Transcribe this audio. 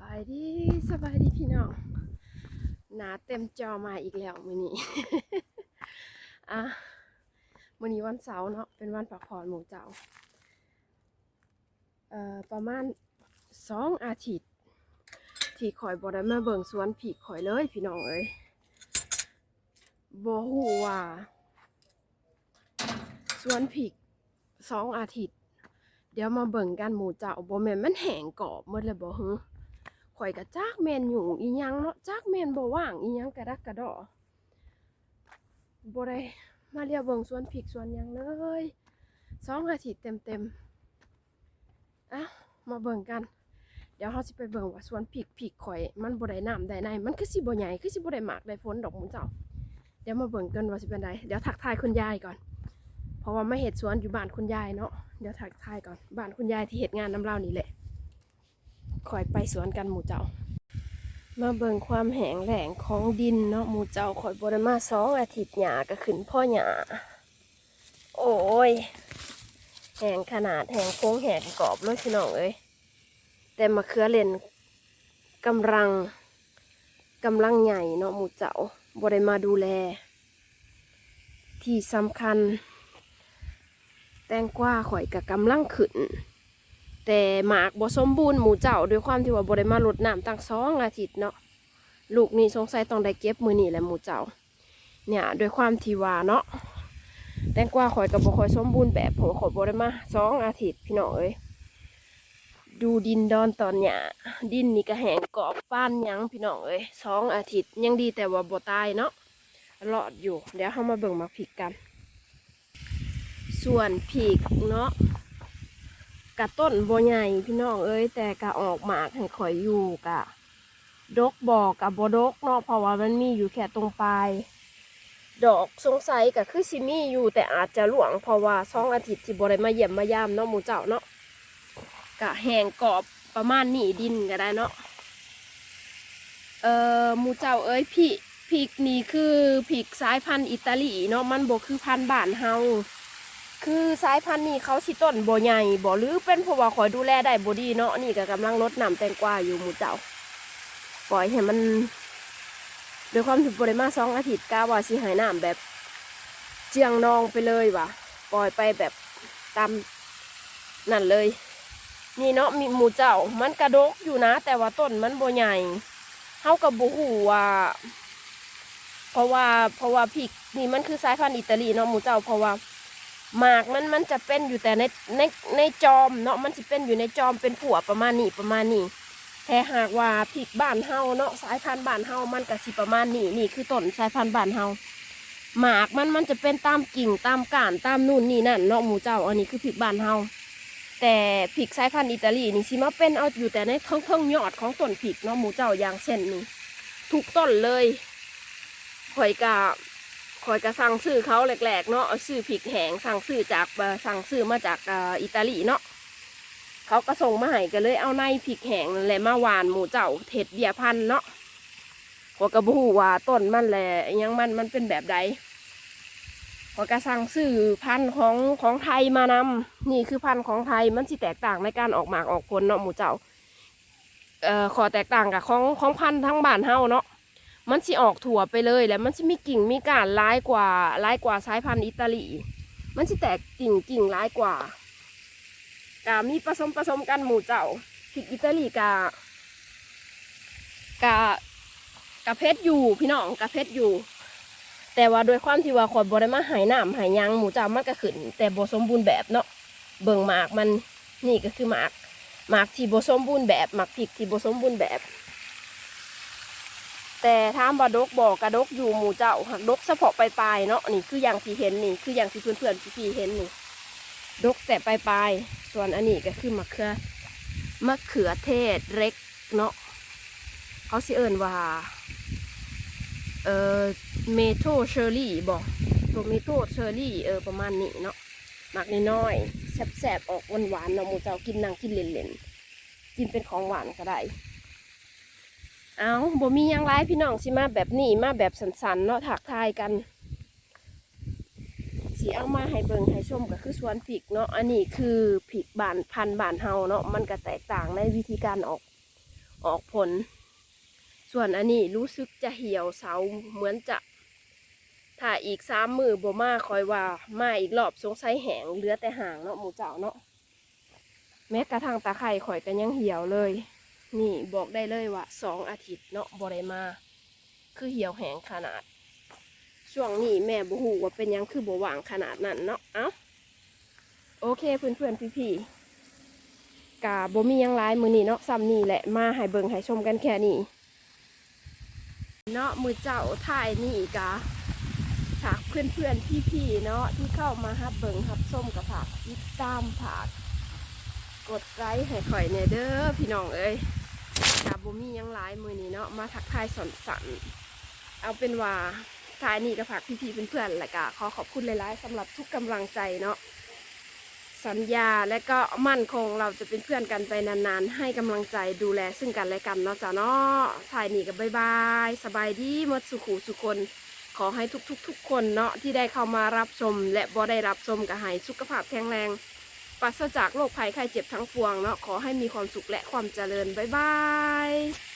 บายดีสบายดีพี่น้องหนาเต็มจอมาอีกแล้วมื้อนี้ อะมื้อนี้วันเสาร์เนาะเป็นวันพักผ่อนหมู่เจ้าเอ่อประมาณสองอาทิตย์ที่ข่อยบ่ได้มาเบิ่งสวนผีข่อยเลยพี่น้องเอ้ยบ่ฮู้ว่าสวนผีสองอาทิตย์ เดี๋ยวมาเบิ่งกันหมู่เจ้าบ่แม่นมันแห้งกรอบหมดแล้วบ่ฮึ ข่อยก็จักแมนอยู่อีหยังเนาะจักแมนบ่ว่างอีหยังกระดักกระดอบ่ได้มาเรียกเบิ่งสวนพริกสวนหยังเลยสองอาทิตย์เต็มๆอะมาเบิ่งกัน เดี๋ยวเฮาสิไปเบิ่งว่าสวนพริกพริกข่อย มันบ่ได้น้ำได้ในมันคือสิบ่ใหญ่คือสิบ่ได้หมากได้ผลดอกหมู่เจ้าเดี๋ยวมาเบิ่งกันว่าสิเป็นไดเดี๋ยวทักทายคุณยายก่อน เพราะว่าไมาเฮ็ดสวนอยู่บ้านคุณยายเนาะเดี๋ยวทักทายก่อนบ้านคุณยายที่เหตุงานน้ำเล่านี่แหละ คอยไปสวนกันหมู่เจ้า มาเบิ่งความแห้งแหลงของดินเนาะหมู่เจ้าคอยบริมาสองอาทิตย์หยาก็ขึ้นพ่อหยาโอ้ยแห้งขนาดแห้งโค้งแห้งกรอบเลยพี่น้องเอ้ยแต่มะเขือเลนกำลังกำลังใหญ่เนาะหมู่เจ้าบริมาดูแล ที่สำคัญ แตงกวาข่อยกับกำลังขึ้น แต่หมากบ่สมบูรณ์หมูเจ้าด้วยความที่ว่าบ่ได้มาลดน้ำตั้งสองอาทิตย์เนาะลูกนี่สงสัยต้องได้เก็บมือนี่แหละหมูเจ้า เนี่ยด้วยความที่ว่าเนาะแตงกวาข่อยกับบ่ค่อยสมบูรณ์แบบผมข่อยบ่ได้มาสองอาทิตย์พี่น้องเอ้ยดูดินดอนตอนเนี้ยดินนี่ก็แห้งกรอบป้านยังพี่น้องเอ้ยสองอาทิตย์ยังดีแต่ว่าบ่ตายเนาะรอดอยู่ เดี๋ยวเฮามาเบิ่งมาผิกกัน ส่วนผีกเนาะ กะต้นโบใหญ่พี่น้องเอ้ยแต่กะออกหมากให้ข่อยอยู่กะ ดกบอกกับบดกเนาะเพราะว่ามันมีอยู่แค่ตรงปลาย ดอกสงสัยกะคือซิมีอยู่แต่อาจจะหลวงเพราะว่าสองอาทิตย์ที่บได้มาเยี่ยมมายามเนาะหมูเจ้าเนาะกะแห้งกรอบประมาณนี้ดินก็ได้เนาะเอ่อหมูเจ้าเอ้ยพี่พริกนี่คือพริกสายพันธุ์อิตาลีเนาะมันบ่คือพันธุ์บ้านเฮา คือสายพันธุ์นี้เขาสิต้นบ่ใหญ่บ่หรือเป็นเพราะว่าคอยดูแลได้บ่ดีเนาะนี่ก็กำลังรดน้ำแตงกวาอยู่หมู่เจ้าปล่อยให้มันด้วยความถึงบริมาสองอาทิตย์กาว่าสิหายน้ำแบบ เจียงนองไปเลยว่ะ ปล่อยไปแบบตามนั่นเลย นี่เนาะมีหมูเจ้ามันกระดกอยู่นะ แต่ว่าต้นมันบ่ใหญ่เฮากับบ่ฮู้ว่าเพราะว่าเพราะว่าพริกนี่มันคือสายพันธุ์อิตาลีเนาะหมูเจ้าเพราะว่า หมากมันมันจะเป็นอยู่แต่ในในในจอมเนาะมันจะเป็นอยู่ในจอมเป็นผัวประมาณนี้ประมาณนี้แต่หากว่าพริกบ้านเฮาเนาะสายพันธุ์บ้านเฮามันก็สิประมาณนี้นี่คือต้นสายพันธุ์บ้านเฮาหมากมันมันจะเป็นตามกิ่งตามก้านตามนู่นนี่นั่นเนาะหมูเจ้าอันนี้คือพริกบ้านเฮาแต่พริกสายพันธุ์อิตาลีนี่สิมาเป็นเอาอยู่แต่ในเทิงเทิงยอดของต้นพริกเนาะหมูเจ้าอย่างเช่นนี้ทุกต้นเลยข่อยกะ อยกระสั่งซื้อเขาแหลกๆเนาะเอาซื้อพริกแหงสั่งซื้อจากสั่งซื้อมาจากอิตาลีเนาะเขาก็ส่งมาให้กันเลยเอาในพริกแหงแหละมาหวานหมูเจ้าเห็ดเบียพันเนาะขอยกระบูว่าต้นมันแหละอิหยังมันมันเป็นแบบใดขอยกระสั่งซื้อพันธุ์ของของไทยมานำนี่คือพันธุ์ของไทยมันสิแตกต่างในการออกหมากออกผลเนาะหมูเจ้าเอ่อขอแตกต่างกับของของพันธุ์ทั้งบ้านเฮาเนาะ มันสิออกถั่วไปเลยแล้วมันสิมีกิ่งมีก้านร้ายกว่าร้ายกว่าสายพันธุ์อิตาลี มันสิแตกกิ่งกิ่งร้ายกว่ากามีผสมผสมกันหมู่เจ้าพริกอิตาลีกากากะเพชรอยู่พี่น้องกะเพชรอยู่ แต่ว่าโดยความที่ว่าขอยบได้มาหายหน้ำหายยังหมูเจ้ามันก็ขึ้น แต่บสมบูรณ์แบบเนาะเบิ่งหมากมันนี่ก็คือหมากหมากที่บสมบูรณ์แบบหมากพริกที่บสมบูรณ์แบบ แต่ถ้ามบาดกบอกกระดกอยู่หมู่เจ้าหักดกเฉพาะปลายๆเนาะนี่คืออย่างที่เห็นนี่คืออย่างที่เพื่อนๆพี่ๆเห็นนี่ดกแต่ปลายๆส่วนอันนี้ก็คือมะเขือมะเขือเทศเล็กเนาะเขาสิเอิญว่าเอ่อเมโทเชอร์รี่บอกโทเมโทเชอร์รี่เออประมาณนี้เนาะหมักน้อยๆแซ่บๆออกหวานๆเนาะหมูเจ้ากินนางกินเล่นๆกินเป็นของหวานก็ได้ เอาบ่มียังไรพี่น้องสิมาแบบนี้มาแบบสันๆเนาะถักทายกันสิเอามาให้เบิงให้ชมก็คือสวนพริกเนาะอันนี้คือพริกบานพันบานเฮาเนาะมันก็แตกต่างในวิธีการออกออกผล ส่วนอันนี้รู้สึกจะเหี่ยวเสาเหมือนจะถ้าอีกสามมือบ่มาคอยว่ามาอีกรอบสงสัยแหงเหลือแต่หางเนาะหมูเจ้าเนาะแม้กระทั่งตาไคร่ข่อยก็ยังเหี่ยวเลย นี่บอกได้เลยว่าสองอาทิตย์เนาะบ่ได้มา คือเหี่ยวแหงขนาด ช่วงนี้แม่บ่ฮู้ว่าเป็นยังคือบวางขนาดนั้นเนาะเอ้าโอเคเพื่อนๆพี่ๆกะบ่มียังหลายมือนี้เนาะซ้ำนี่แหละมาให้เบิงให้ชมกันแค่นี้เนาะมือเจ้าถ่ายนี่กะฝากเพื่อนๆพี่ๆเนาะที่เข้ามาฮับเบิงฮับส้มกับฝากติดตามฝาก กดไลค์ให้ข่อยเนเด้อพี่น้องเอ้ยกาบุมีหยังหลายมือนี้เนาะมาทักทายสอนสันเอาเป็นว่าท้ายนี้ก็ฝากพี่ๆเพื่อนๆแหละก็ขอขอบคุณหลายๆสำหรับทุกกำลังใจเนาะสัญญาและก็มั่นคงเราจะเป็นเพื่อนกันไปนานๆ ให้กำลังใจดูแลซึ่งกันและกันเนาะจ้ะเนาะท้ายนี้ก็บายบายสบายดีมดสุขูสุคนขอให้ทุกๆ ทุกคนเนาะที่ได้เข้ามารับชม และบ่ได้รับชมก็ให้สุขภาพแข็งแรง ปราศจากโรคภัยไข้เจ็บทั้งปวงเนาะขอให้มีความสุขและความเจริญบ๊ายบาย